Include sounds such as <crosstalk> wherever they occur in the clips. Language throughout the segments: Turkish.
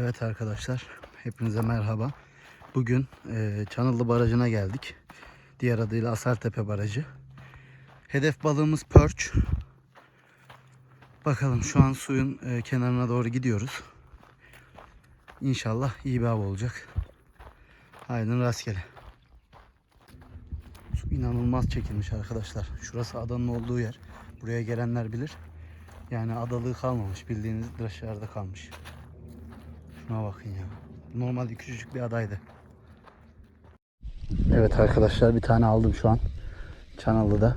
Evet arkadaşlar, hepinize merhaba. Bugün e, Çanıllı Barajı'na geldik. Diğer adıyla Asartepe Barajı. Hedef balığımız perch. Bakalım şu an suyun e, kenarına doğru gidiyoruz. İnşallah iyi bir av olacak. Haydi rastgele. Su inanılmaz çekilmiş arkadaşlar. Şurası adanın olduğu yer. Buraya gelenler bilir. Yani adalığı kalmamış. Bildiğiniz dışarıda kalmış. Şuna bakın ya. Normalde küçücük bir adaydı. Evet arkadaşlar bir tane aldım şu an. Çanalı'da.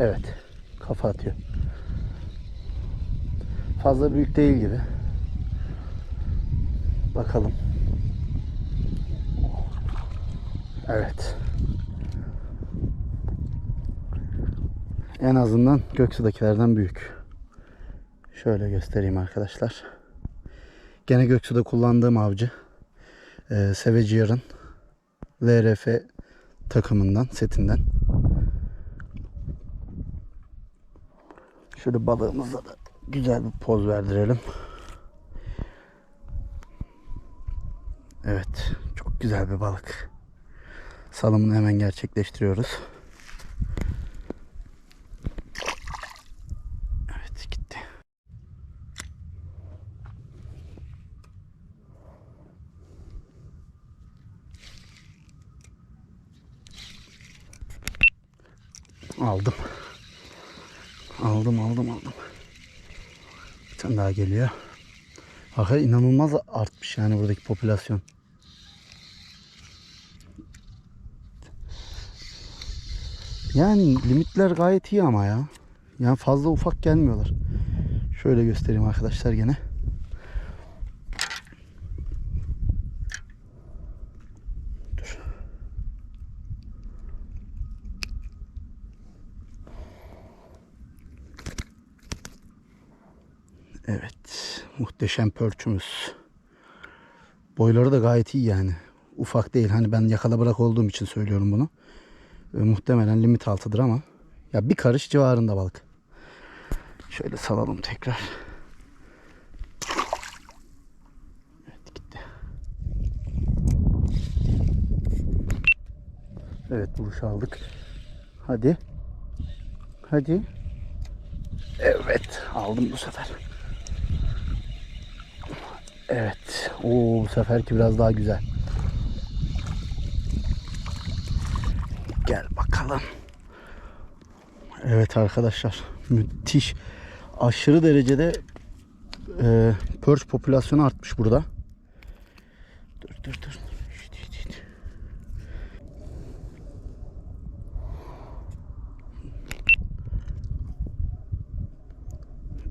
Evet. Kafa atıyor. Fazla büyük değil gibi. Bakalım. Evet. En azından Göksu'dakilerden büyük. Şöyle göstereyim arkadaşlar. Gene Göksu'da kullandığım avcı. Ee, Seveciyar'ın LRF takımından, setinden. Şöyle balığımıza da güzel bir poz verdirelim. Evet, çok güzel bir balık. Salımını hemen gerçekleştiriyoruz. Evet, gitti. Aldım. Aldım aldım aldım. Bir tane daha geliyor. Hakikaten inanılmaz artmış yani buradaki popülasyon. Yani limitler gayet iyi ama ya. Yani fazla ufak gelmiyorlar. Şöyle göstereyim arkadaşlar gene. Evet. Muhteşem pörçümüz. Boyları da gayet iyi yani. Ufak değil. Hani ben yakala bırak olduğum için söylüyorum bunu. E, muhtemelen limit altıdır ama. Ya bir karış civarında balık. Şöyle salalım tekrar. Evet gitti. Evet vuruş aldık. Hadi. Hadi. Evet aldım bu sefer. Evet. Oo bu seferki biraz daha güzel. Gel bakalım. Evet arkadaşlar. Müthiş. Aşırı derecede e, perch popülasyonu artmış burada. Dur dur dur.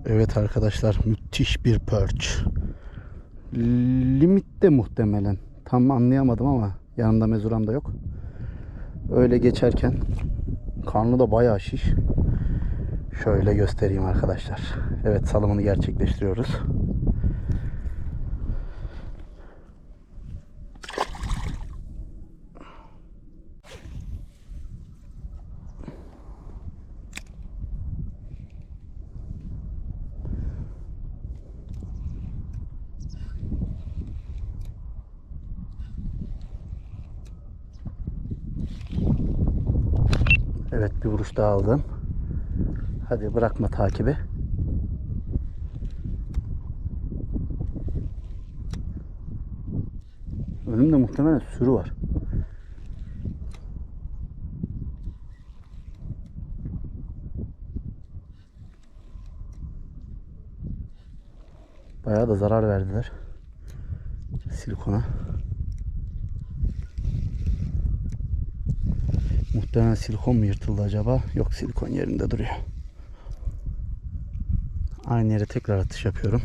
Evet arkadaşlar müthiş bir perch. Limitte muhtemelen. Tam anlayamadım ama yanında mezuram da yok. Öyle geçerken karnı da bayağı şiş. Şöyle göstereyim arkadaşlar. Evet salımını gerçekleştiriyoruz. Evet bir vuruş daha aldım. Hadi bırakma takibi. Önümde muhtemelen sürü var. Bayağı da zarar verdiler. Silikona. Muhtemelen silikon mu yırtıldı acaba? Yok silikon yerinde duruyor. Aynı yere tekrar atış yapıyorum.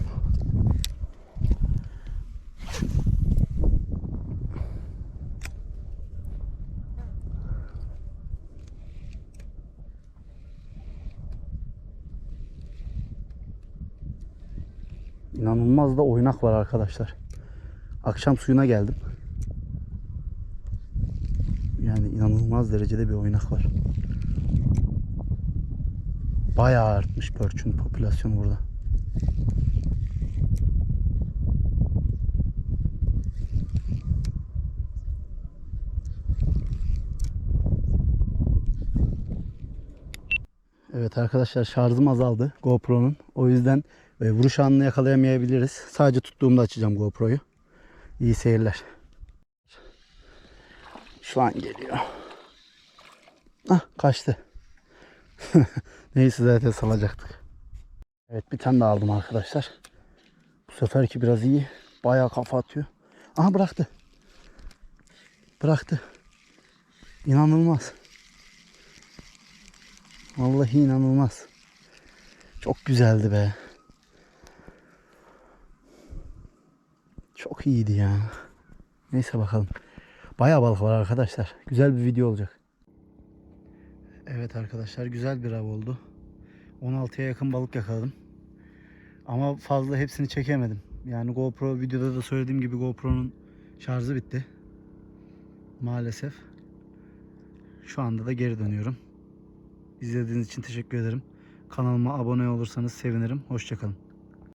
İnanılmaz da oynak var arkadaşlar. Akşam suyuna geldim. inanılmaz derecede bir oynak var. Bayağı artmış pörçün popülasyonu burada. Evet arkadaşlar şarjım azaldı GoPro'nun. O yüzden e, vuruş anını yakalayamayabiliriz. Sadece tuttuğumda açacağım GoPro'yu. İyi seyirler. Şu an geliyor. Ah kaçtı. <laughs> Neyse zaten salacaktık. Evet bir tane daha aldım arkadaşlar. Bu seferki biraz iyi. Bayağı kafa atıyor. Aha bıraktı. Bıraktı. İnanılmaz. Vallahi inanılmaz. Çok güzeldi be. Çok iyiydi ya. Neyse bakalım. Bayağı balık var arkadaşlar. Güzel bir video olacak. Evet arkadaşlar güzel bir av oldu. 16'ya yakın balık yakaladım. Ama fazla hepsini çekemedim. Yani GoPro videoda da söylediğim gibi GoPro'nun şarjı bitti. Maalesef. Şu anda da geri dönüyorum. İzlediğiniz için teşekkür ederim. Kanalıma abone olursanız sevinirim. Hoşçakalın.